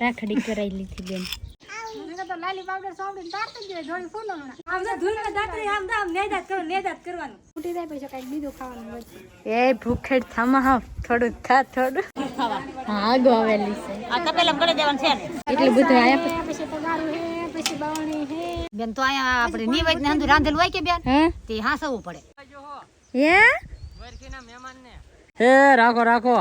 રાખડી કરાવી લીધી બેન. એ ભૂખેડ થામા હા થોડું ખા થોડું. હા આગો આવેલી છે. આ તપેલા કરી દેવાનું છે ને? એટલું બધું આયા બેન તો અહીંયા આપણે નિવેદ ને રાંધેલું હોય કે બેન? હા? તે હાસવું પડે. હે? હે રાખો રાખો.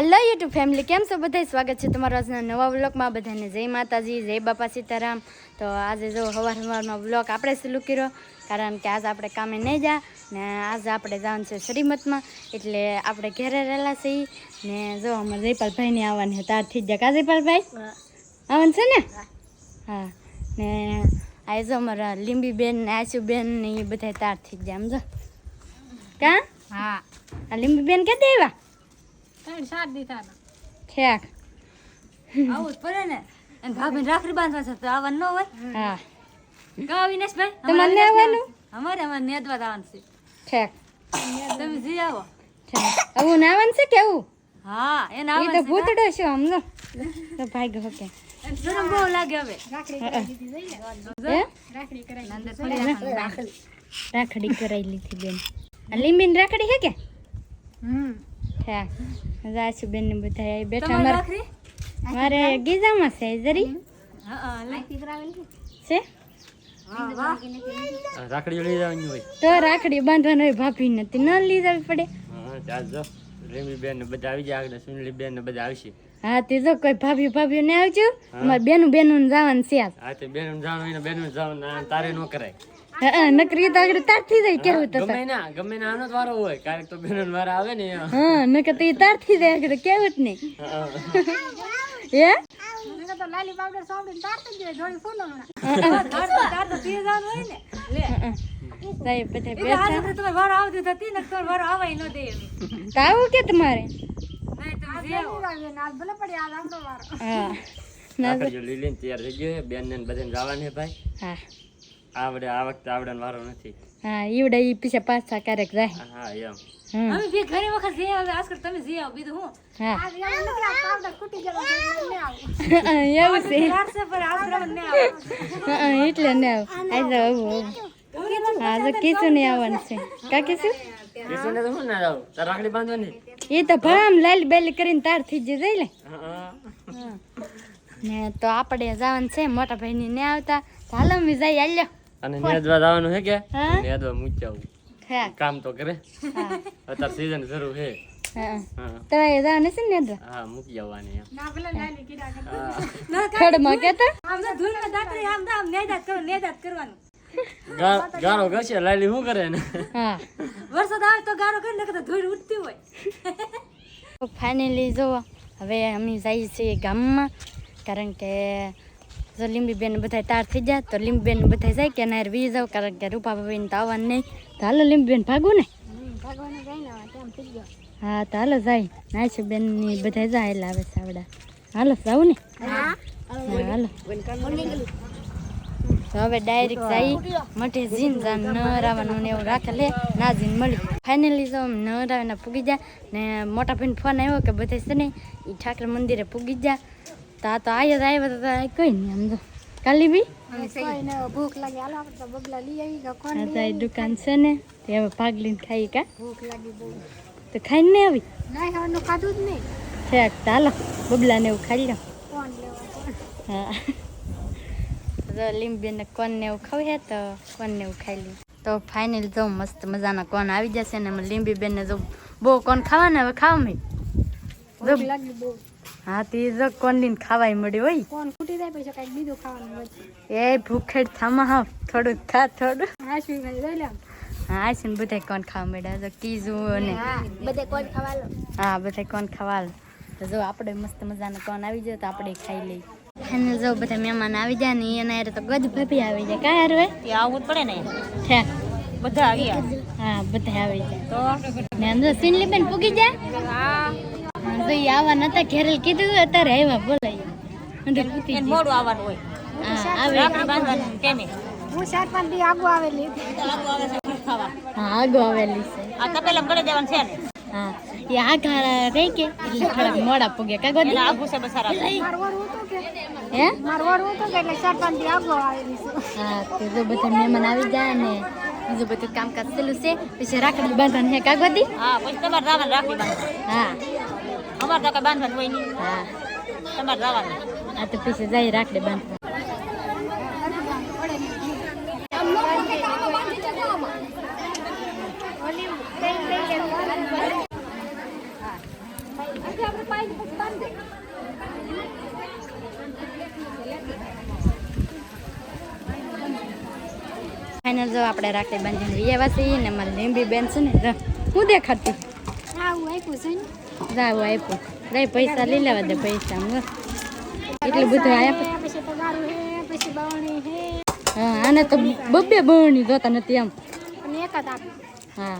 હેલો યુટ્યુબ ફેમિલી કેમ છો? બધા સ્વાગત છે તમારા આજના નવા વ્લોગમાં. બધાને જય માતાજી જય બાપા સીતારામ. તો આજે જો સવાર સવારનો વ્લોગ આપણે ચાલુ કર્યો કારણ કે આજે આપણે કામે નહીં જા ને આજે આપણે જવાનું છે શ્રીમતમાં એટલે આપણે ઘેરે રહેલા છીએ. ને જો અમારે જયપાલભાઈને આવવાની હતા તારથી જ જા કા જયપાલભાઈ? આવવાનું છે ને? હા. ને આજે જો અમારા લીંબીબેન ને આશુબેન ને એ બધા તાર થઈ જાય સમજો? કા? હા. આ લીંબીબેન કે દેવા ઠેક. આવું જ પડે ને. અને ભાભીને રાખડી બાંધવા છે તો આવવાનું ન હોય. હા. કા વિનેશભાઈ આવવાનું? અમારે અમારે નેદવા છે. ઠેક. તમે જઈ આવો. ઠેક. આવું નાવાનું છે કે આવું? હા એને એ તો ભૂતડો છે સમજો તો ભાઈ ગયો કે. શરમ બહુ લાગે હવે. હે અંદર થોડી રાખડી. રાખડી કરાવી લીધી બેન. આ રાખડી હે કે? ઠેક. જાસુ બેન ને બધા બેઠા. મારે રાખડી? મારે ગીઝામાં છે જરી. છે? હા વાહ. રાખડી લઈ જવાની હોય. તો રાખડી બાંધવાની હોય ભાભી નથી ન લઈ જવી પડે. હા ચાલ જો. રેમી બેન ને બધા આવી જાય આગળ સુનલી બેન ને બધા આવશે. હા તે જો કોઈ ભાભી ભાભી ને આવજો. મારે બેનું બેનું જવાનું છે આજ. આ તો બેન જવાનું હોય ને જવાનું ના, તારે ન કરાય. હા નકરી તો આગળ તાર થઈ જાય કેવું તો ગમે ના ગમે ના આનો વારો હોય. ક્યારેક તો બેન વારો આવે ને હા નકર તો તાર થઈ જાય આગળ કેવું જ નહીં. હા. તાર તો- તાર તો પીએ જવાનું હોય ને. લે. સાહેબ બધા બેઠા. આજે તમારે વારો આવતી હતી ને તમારે વારો આવાય ન દે. એમ. કે તમારે? હા. ના તૈયાર થઈ ગયો બેન ને બધાને જવાનું ભાઈ. હા. આવડે આ વખતે આવડે વારો નથી. હા ઈવડે ઈ પીછે પાછા ક્યારેક જાય. હા એમ. અમે બે ઘણી વખત જઈ આવે આજકાલ તમે જઈ આવો બીજું હું? હા. એવું છે. એટલે ને આવ. આજે આવું. હા તો કીધું નહીં આવવાનું છે. કા કીધું રાખડી બાંધવાની? એ તો ભણામ લાલ બેલી કરીને તાર થઈ જ જાય લે ને તો આપણે જવાનું છે મોટા ભાઈ ને આવતા. હાલો અમે જઈ હાલ્યો અને નેદવા જવાનું હે કે? નેદવા મૂકી આવું. હા. કામ તો કરે. હા. અત્યારે સીઝન શરૂ હે. હા. હા. તમારે જવાનું છે ને હા મૂકી આવવાની એમ. હા. ખડમાં કેતા આમ તો ધૂળમાં દાંતરી આમ તો આમ નેદાત કરો નેદાત કરવાનું. ગારો ઘસે લાલી શું કરે ને? હા. વરસાદ આવે તો ગારો કરી ધૂળ હોય. ફાઇનલી જો હવે અમે જઈએ છીએ ગામમાં કારણ કે જો લીંબીબેન બધા તાર થઈ જાય. તો લીંબીબેન બધા જાય કે નાયર વી જાવ કારણ કે રૂપા ભાભીને તો આવવાનું નહીં. તો હાલો લીંબીબેન ભાગવું ને. હા તો હાલો જાય. નાયસુ બેનની બધા જાય એટલે આવે સાવડા. હાલો જાવું ને. હાલો. તો હવે ડાયરેક્ટ જાય. મઠે જીન જાન નરાવાનું ને એવું રાખે લે. ના જીન મળી. ફાઇનલી તો ન નરાવીને પૂગી જા ને મોટા ભાઈને ફોન આવ્યો કે બધા છે ને એ ઠાકર મંદિરે પૂગી જા તો તો આય જ આવ્યા હતા કોઈ નહીં આમ તો. કાલી બી? ભૂખ લાગી. હાલો આપણે તો બગલા લઈ આવી ગયા કોણ આ દુકાન છે ને તે હવે ભાગ લઈને ખાઈ કા? ભૂખ લાગી બહુ. તો ખાઈને નહીં આવી? ના ખાવાનું ખાધું જ નહીં. ઠેક તો હાલો બબલાને એવું ખાઈ લો. કોણ લેવા કોણ હા. તો લીંબીને કોન ને એવું ખાવું હે તો કોન ને એવું ખાઈ લઈએ. તો ફાઇનલ જો મસ્ત મજાના કોન આવી જશે ને લીંબી બેન ને જો બહુ કોન ખાવાના હવે ખાવા મેં લાગી બહુ. હા તે જો કોન લઈને ખાવાય મળ્યું હોય. કોણ ખૂટી જાય પછી કંઈક બીજું ખાવાનું હોય. એ ભૂખેડ થામા હા થોડું ખા થોડું. હા શું ખાઈ લઈ લે. હા છે ને બધા કોણ ખાવા મળ્યા જો કીઝું અને હા બધે કોણ ખાવા લો. હા બધા કોણ ખાવા તો જો આપણે મસ્ત મજાના કોણ આવી જાય તો આપણે ખાઈ લઈએ. અને જો બધા મહેમાન આવી જાય ને એના હારે તો ગજ ભાભી આવી જાય કાંઈ હારું એ આવવું પડે ને. છે બધા આવ્યા. હા બધા આવી જાય તો? ને અંદર સિનલી બેન પૂગી જાય હા, તો એ આવા નતા ઘેરેલ કીધું અત્યારે આવ્યા બોલાય. મોડું આવવાનું હોય. હા ચાર પાંચ દી આગું આવેલી. હા આગો આવેલી છે. આ તપેલા કરી દેવાનું છે ને? હા એ આ રહી કે એટલે મોડા પૂગે. કા ગોદી? મારો વર હતો કે? હે? મારો વર કે એટલે ચાર પાંચ દી આગો આવેલી છું. હા તો જો બધા મહેમાન આવી જાય ને બીજું બધું કામકાજ ચાલુ છે પછી રાખડી બાંધવાની હે કા હા પછી તમારે જવાનું રાખવી બાંધવા હા. અમારે તો બાંધવાનું હોય નહીં. હા. તમારે જવાનું આ તો પછી જાય રાખડી બાંધવા ફાઇનલ જો આપણે રાખડી બાંધીને વિયાવા છીએ ને મારી લીંબી બેન છે ને જો હું દેખાડતી? આવું આપ્યું છે ને. જાવ આપ્યું લઈ પૈસા લઈ લેવા દે પૈસા હું એટલું બધું આપ્યું હે પછી બાવણી હે. હા આને તો બબ્બે બહુની જોતા નથી એમ. હા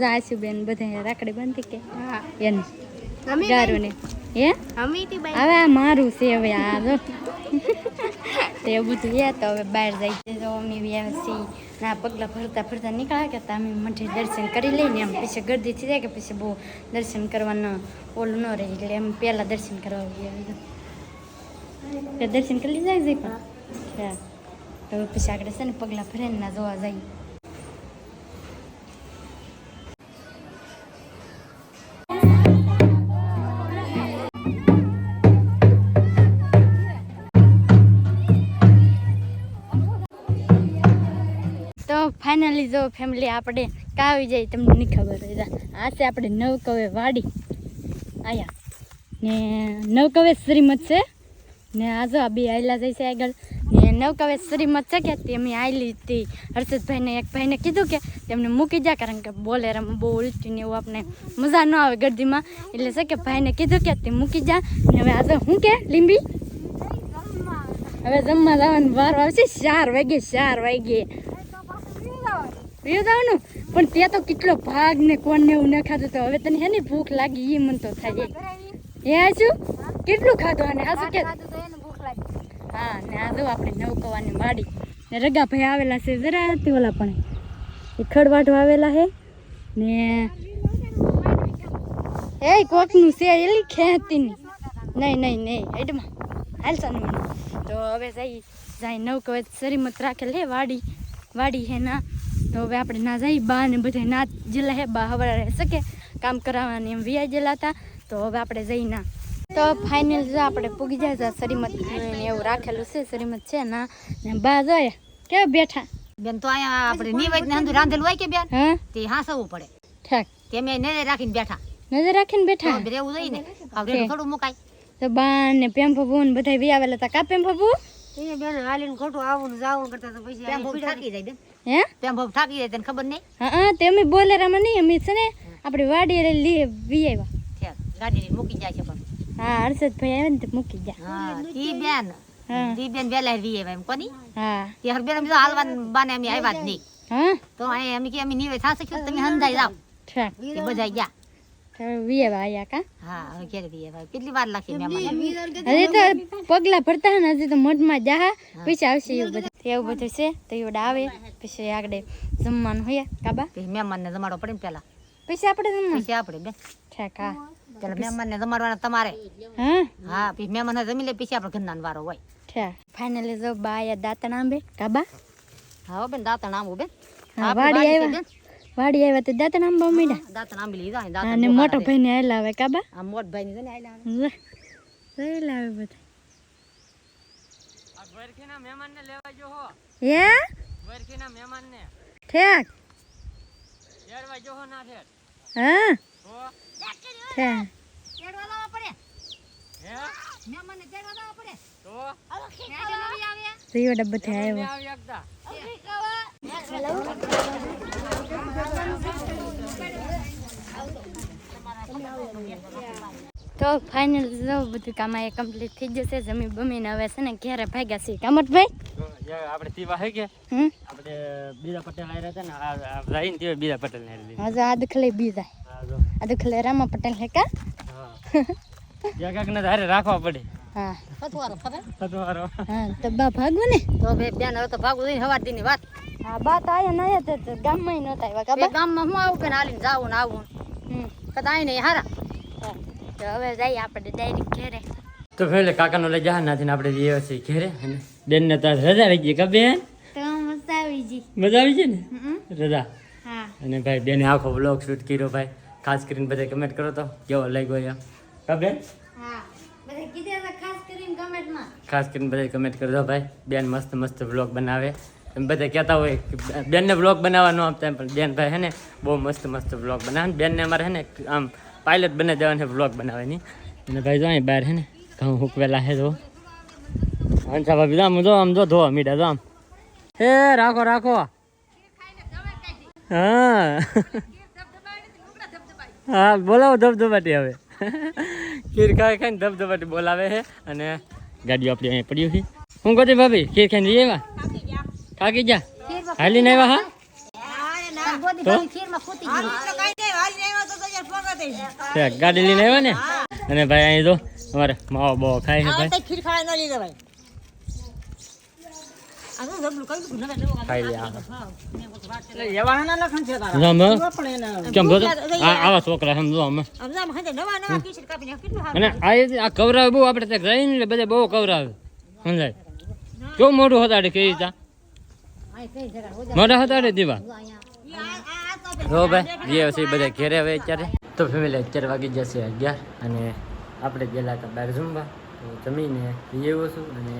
જા આશુબેન બધા રાખડી બાંધી કે? હા. એની. અમે ગારુને. હે? હવે આ મારું છે હવે આ જો. તે એવું બધું યા તો હવે બહાર જાય છે તો અમે વ્યાવ છીએ ના પગલાં ફરતા ફરતા નીકળ્યા કે અમે મઠે દર્શન કરી લઈને એમ પછી ગરદી થઈ જાય કે પછી બહુ દર્શન કરવાનું ઓલું ન રહે એટલે એમ પહેલાં દર્શન કરવા ગયા કે દર્શન કરી જાય છે પણ તો પછી આગળ છે ને પગલાં ફરે ને જોવા જાય ફાઇનલી જો ફેમિલી આપણે કા આવી જાય તમને નહીં ખબર હોય. આ છે આપણે નવકવે વાડી. આયા. ને નવકવે શ્રીમત છે. ને આ જો આ બે આયલા જાય છે આગળ. ને નવકવે શ્રીમત છે કે તે અમે આવેલી હતી. હર્ષદભાઈને એક ભાઈને કીધું કે તેમને મૂકી જા કારણ કે બોલેરામાં બહુ ઉલટી ને એવું આપણે મજા ન આવે ગરદીમાં. એટલે છે કે ભાઈને કીધું કે તે મૂકી જા. ને હવે આજે હું કે લીંબી? હવે જમવા જવાનું વાર આવશે ચાર વાગે ચાર વાગે. પીવું પણ ત્યાં તો કેટલો ભાગ ને કોણ ને એવું ન ખાધું તો હવે તને હેની ભૂખ લાગી એ મન તો થાય. એ આજુ કેટલું ખાધું અને આજુ કે? હા ને આ જો આપણે નવકવાની વાડી ને રગાભાઈ આવેલા છે જરા તે ઓલા પણ. એ ખડવાટો આવેલા હે. ને એ કોકનું છે એલી ખેતી નહીં નહીં નહીં એડમાં હાલ સાનું તો હવે જઈ જાય નવકવાય શરીમત રાખેલ હે વાડી. વાડી હે ના. તો હવે આપણે ના જઈ બા ને બધા ના જેલા હે બા હવે રહેશે કે કામ કરાવવાની એમ વિયા જેલા હતા. તો હવે આપણે જઈ ના. તો ફાઇનલ જો આપણે પૂગી જાય છે શ્રીમત એવું રાખેલું છે શ્રીમત છે ના. ને બા જોઈએ કે બેઠા? બેન તો અહીંયા આપણે નિવેદ ને અંદુ રાંધેલું હોય કે બેન? હા? તે હાસવું પડે. ઠાક. તે મેં નજર રાખીને બેઠા. નજર રાખીને બેઠા? રહેવું જોઈએ ને હવે થોડું મુકાય. તો બા ને પેમ્પો ને બધા વી આવેલા હતા. કા પેમ્પો બુ એ બેન હાલીને ખોટું આવું જાવું કરતા તો પછી થાકી જાય બેન. હે? થાકી જાય તને ખબર નહીં? હા હા તે અમે બોલેરામાં નહીં અમે છે ને આપણે વાડી રે લી વી આવ્યા ગાડી મૂકી જાય છે પણ. હા હર્ષદભાઈ આવે ને મૂકી ગયા. હા ઈ બેન ઈ બેન વેલા વી એમ કોની? હા. તે હર અમે તો હાલવાન બાને અમે આવ્યા જ નહીં. હા? તો અહીંયા અમે કે અમે નિવેદ થાશે કે તમે હંધાઈ જાવ ઠાક. બધા ગયા. તો વી આવ્યા આયા કા? હા હવે ઘેર વી આવ્યા કેટલી વાર લાગશે તો પગલા ભરતા હે ને હજી તો મઢમાં જાહા પછી આવશે એવું બધું. એવું બધું છે? તો એવું આવે. પછી આગળ જમવાનું હોય કાબા? મહેમાનને જમાડો પડે ને પેલા. પછી આપણે જમવાનું? પછી આપણે બેન ઠેક. હા પેલા મહેમાનને જમાડવાના તમારે. હા? હા પછી મહેમાન જમી લે પછી આપણે ઘરના વારો હોય. ઠેક ફાઇનલી જો બા આયા દાંતણ આંબે કાબા? હા બેન દાંતણ આંબુ બેન. હા વાડી આવ્યા વાડી આવ્યા તો દાંતણ આંબા મીડા દાંતણ આંબી લીધા અને મોટો ભાઈ ને આયલા આવે કાબા? આ મોટ ભાઈ ને આયલા લાવે બધા. આ દ્વારકીના મહેમાનને લેવા જો હો. હે? દ્વારકીના મહેમાનને. ઠેક. તેડવા જો હો ના ઠેર હા? હો. ઠેક તેડવા લાવવા પડે? હે? મહેમાનને તેડવા લાવવા પડે? તો? રીવડા બધા ને આવ્યા. આવી એકદા. તો ફાઇનલ જો બધું કામ આ કમ્પ્લીટ થઈ જશે જમી બમીને હવે છે ને ઘેરે ભાગ્યા છીએ. કામતભાઈ? જો, આપણે તીવા હે કે? આપણે બીજા પટેલ આવ્યા હતા ને આ રાઈન તીવા બીજા પટેલ ને લીધી હજુ આ દખલે બીજા આ દખલે રામા પટેલ હે કા? હા. જે ને ધારે રાખવા પડે. હા. સતવારો ખબર? સતવારો. હા તો બા ભાગવું ને? તો બે બેન હવે તો ભાગવું જોઈએ હવાર દીની વાત. હા બા તો આયા ના આયા તો ગામમાં નહોતા આવ્યા ગામમાં હું આવું કે હાલીને જાવું ને આવું? હમ. પતાય નહીં હારા? તો હવે જઈએ આપણે ડાયરેક્ટ ઘેરે. તો ફેલે કાકાનો લઈ જા નાથી આપણે જઈએ છીએ ઘેરે. અને બેનને તો રજા રહી ગઈ કા બેન? તો મસ્ત આવી જી મજા આવી છે ને? રજા? હા. અને ભાઈ બેને આખો બ્લોગ શૂટ કર્યો ભાઈ. ખાસ કરીને બધા કમેન્ટ કરો તો કેવો લાગ્યો એમ કા બેન? હા. બધા કીધા ખાસ કરીને કમેન્ટમાં ખાસ કરીને બધા કમેન્ટ કરજો ભાઈ બેન મસ્ત મસ્ત બ્લોગ બનાવે. એમ બધા કહેતા હોય કે બેનને બ્લોગ બનાવવા ન આપતા પણ બેન ભાઈ હે ને બહુ મસ્ત મસ્ત બ્લોગ બનાવે. બેનને અમારે હે ને આમ પાયલટ બને દેવાને બ્લોગ બનાવવાની. અને ભાઈ જો અહીં બહાર હે ને ઘઉં હુકવેલા હે જો હંસા ભાભી આમ જો આમ જો ધો મીઠા જો આમ. હે રાખો રાખો. હા. હા બોલાવો ધબધબાટી હવે. ખીર ખાઈ ખાઈને ધબધબાટી બોલાવે છે અને ગાડીઓ આપણી અહીંયા પડ્યું છે. હું કહું ભાભી? ખીર ખાઈને જઈએ એવા થાકી જા હાલીને આવ્યા હા? ગાડી લઈને આવ્યા ને? અને ભાઈ અહીં જો અમારે માવો બાવો ખાય છે ભાઈ. ખીર ખાવા ન લીધા ભાઈ. આ તો જબલું કઈ દીધું નવે નવું ખાઈ લે આ. એવાના લખન છે તારા? જો અમે કેમ જો આ આવા છોકરા સમજો અમે. અને આ કવરાવે બહુ આપણે ત્યાં જઈને ને બધે બહુ કવરાવે. સમજાય? કેવું મોટું હતાડે કેવી રીતના મોટા હતાડે દીવા? જો ભાઈ, જે છે બધા ઘેરે હવે અત્યારે. તો ફેમિલી અત્યારે વાગી જશે અગિયાર અને આપણે ગયેલા હતા બહાર જમવા. તો જમીને જઈ છું અને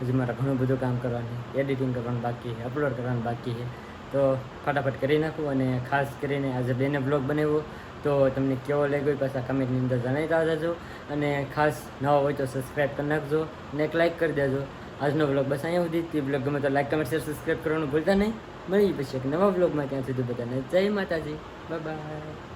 હજી મારે ઘણું બધું કામ કરવાનું એડિટિંગ કરવાનું બાકી છે અપલોડ કરવાનું બાકી છે. તો ફટાફટ કરી નાખું અને ખાસ કરીને આજે બેને બ્લોગ બનાવ્યો. તો તમને કેવો લાગ્યો પાછા કમેન્ટની અંદર જણાવતા જજો. અને ખાસ નવા હોય તો સબસ્ક્રાઈબ કરી નાખજો અને એક લાઇક કરી દેજો. આજનો બ્લોગ બસ અહીંયા સુધી. તે બ્લોગ ગમે તો લાઇક કમેન્ટ શેર સબસ્ક્રાઈબ કરવાનું ભૂલતા નહીં. મળી પછી એક નવા વ્લોગમાં ત્યાં સુધી બધાને જય માતાજી. બાય